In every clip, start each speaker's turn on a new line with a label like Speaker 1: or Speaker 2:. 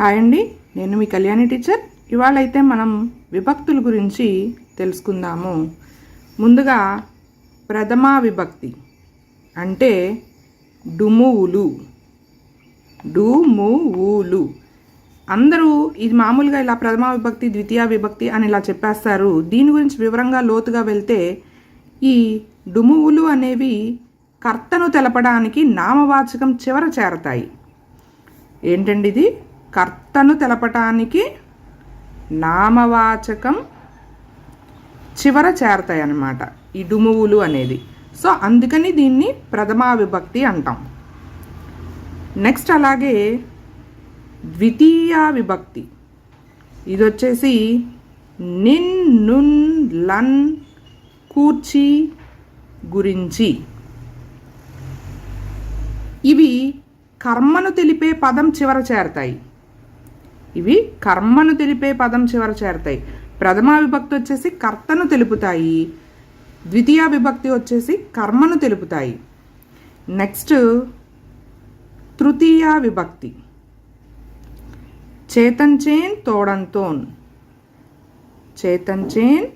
Speaker 1: Hi అండి నేను మీ Kalyani teacher. ఇవాళ అయితే మనం విభక్తుల గురించి తెలుసుకుందాము. ముందుగా ప్రథమా విభక్తి అంటే డుమువులు డుమువులు అందరూ ఇది మామూలుగా ఇలా ప్రథమా విభక్తి ద్వితీయ విభక్తి అని ఇలా చెప్పేస్తారు. దీని గురించి వివరంగా లోతుగా వెళ్తే ఈ డుమువులు అనేవి కర్తను తెలపడానికి నామవాచకం చివర చేరతాయి. ఏంటండి ఇది? కర్తను తెలపటానికి నామవాచకం చివర చేరతాయి అన్నమాట ఈ డుమువులు అనేది. సో అందుకని దీన్ని ప్రథమా విభక్తి అంటాం. నెక్స్ట్ అలాగే ద్వితీయ విభక్తి. ఇది వచ్చేసి నిన్ నున్ లన్ కూర్చి గురించి. ఇవి కర్మను తెలిపే పదం చివర చేరతాయి. ఇవి కర్మను తెలిపే పదం చివర చేరతాయి. ప్రథమా విభక్తి వచ్చేసి కర్తను తెలుపుతాయి. ద్వితీయ విభక్తి వచ్చేసి కర్మను తెలుపుతాయి. నెక్స్ట్ తృతీయ విభక్తి. చేతంచేన్ తోడంతోన్. చేతంచేన్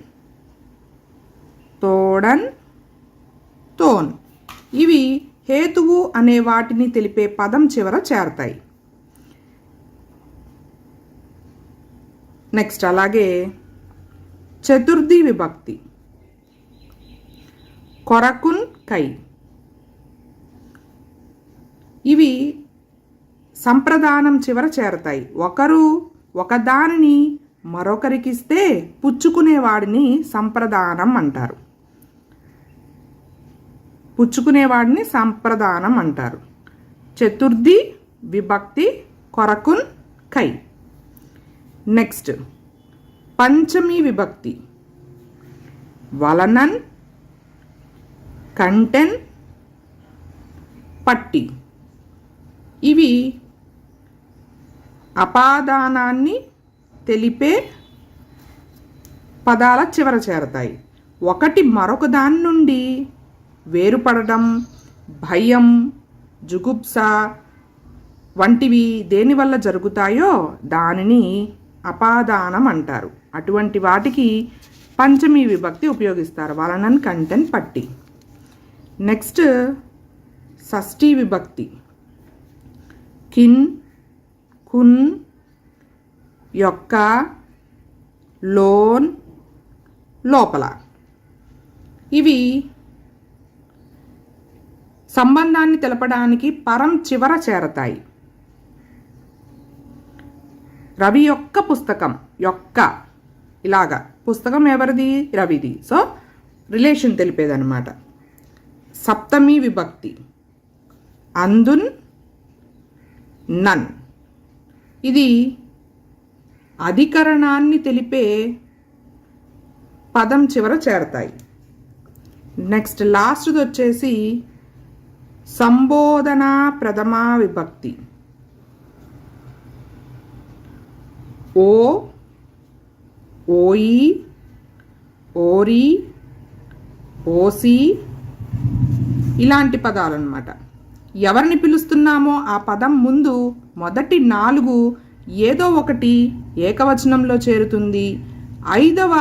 Speaker 1: తోడన్ తోన్ ఇవి హేతువు అనే వాటిని తెలిపే పదం చివర చేరతాయి. నెక్స్ట్ అలాగే చతుర్థి విభక్తి. కొరకున్ కై. ఇవి సంప్రదానం చివర చేరతాయి. ఒకరు ఒకదానిని మరొకరికిస్తే పుచ్చుకునేవాడిని సంప్రదానం అంటారు. పుచ్చుకునేవాడిని సంప్రదానం అంటారు. చతుర్థి విభక్తి కొరకున్ కై. నెక్స్ట్ పంచమి విభక్తి వలనన్ కంటెన్ పట్టి ఇవి అపాదానాన్ని తెలిపే పదాల చివర చేరతాయి ఒకటి మరొక దాని నుండి వేరుపడడం భయం జుగుప్స వంటివి దేనివల్ల జరుగుతాయో దానిని అపాదానం అంటారు అటువంటి వాటికి పంచమి విభక్తి ఉపయోగిస్తారు. వలనన్ కంటెన్ పట్టి. నెక్స్ట్ షష్ఠీ విభక్తి. కిన్ కున్ యొక్క లోన్ లోపల. ఇవి సంబంధాన్ని తెలపడానికి పరం చివర చేరతాయి. రవి యొక్క పుస్తకం యొక్క ఇలాగా. పుస్తకం ఎవరిది? రవిది. సో రిలేషన్ తెలిపేదనమాట సప్తమి విభక్తి. అందున్ నన్. ఇది అధికరణాన్ని తెలిపే పదం చివర చేరతాయి. నెక్స్ట్ లాస్ట్ది వచ్చేసి సంబోధన ప్రథమా విభక్తి. ఓ ఓయి ఓరి ఓసి ఇలాంటి పదాలు అనమాట ఎవరిని పిలుస్తున్నామో ఆ పదం ముందు మొదటి నాలుగు ఏదో ఒకటి ఏకవచనంలో చేరుతుంది. ఐదవ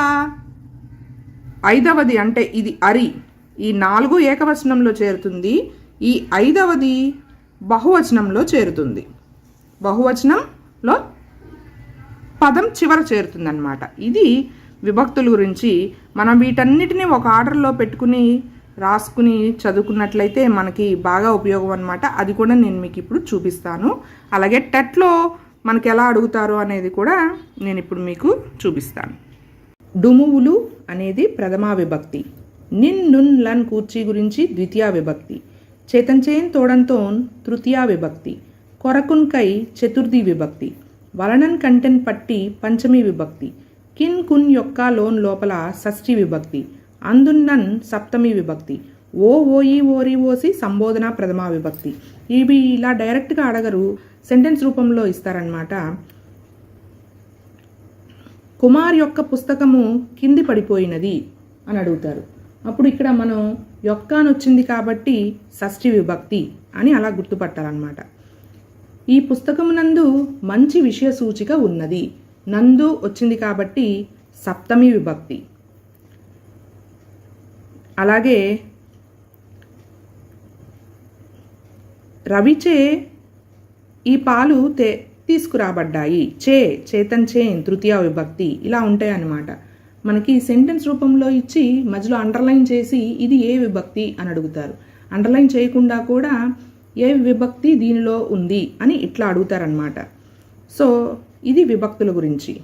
Speaker 1: ఐదవది అంటే ఇది అరి. ఈ నాలుగు ఏకవచనంలో చేరుతుంది. ఈ ఐదవది బహువచనంలో చేరుతుంది. బహువచనంలో పదం చివర చేరుతుందన్నమాట. ఇది విభక్తుల గురించి. మనం వీటన్నిటిని ఒక ఆర్డర్లో పెట్టుకుని రాసుకుని చదువుకున్నట్లయితే మనకి బాగా ఉపయోగం అనమాట అది కూడా నేను మీకు ఇప్పుడు చూపిస్తాను. అలాగే టెట్లో మనకి ఎలా అడుగుతారు అనేది కూడా నేను ఇప్పుడు మీకు చూపిస్తాను. డుమువులు అనేది ప్రథమా విభక్తి. నిన్ నున్ లన్ కూర్చి గురించి ద్వితీయ విభక్తి. చేతంచేన్ తోడంతోన్ తృతీయ విభక్తి. కొరకున్ కై చతుర్థి విభక్తి. వలనన్ కంటెన్ పట్టి పంచమి విభక్తి. కిన్ కున్ యొక్క లోన్ లోపల షష్ఠి విభక్తి. అందున్నన్ సప్తమి విభక్తి. ఓ ఓయి ఓరి ఓసి సంబోధన ప్రథమా విభక్తి. ఇవి ఇలా డైరెక్ట్గా అడగరు సెంటెన్స్ రూపంలో ఇస్తారనమాట. కుమార్ యొక్క పుస్తకము కింది పడిపోయినది అని అడుగుతారు. అప్పుడు ఇక్కడ మనం యొక్క అని వచ్చింది కాబట్టి షష్ఠి విభక్తి అని అలా గుర్తుపట్టాలన్నమాట ఈ పుస్తకమునందు మంచి విషయ సూచిక ఉన్నది. నందు వచ్చింది కాబట్టి సప్తమి విభక్తి. అలాగే రవిచే ఈ పాలు తే తీసుకురాబడ్డాయి. చే చేతన్ చే తృతీయ విభక్తి. ఇలా ఉంటాయి అన్నమాట మనకి సెంటెన్స్ రూపంలో ఇచ్చి మధ్యలో అండర్లైన్ చేసి ఇది ఏ విభక్తి అని అడుగుతారు. అండర్లైన్ చేయకుండా కూడా ఏ విభక్తి దీనిలో ఉంది అని ఇట్లా అడుగుతారనమాట సో ఇది విభక్తుల గురించి.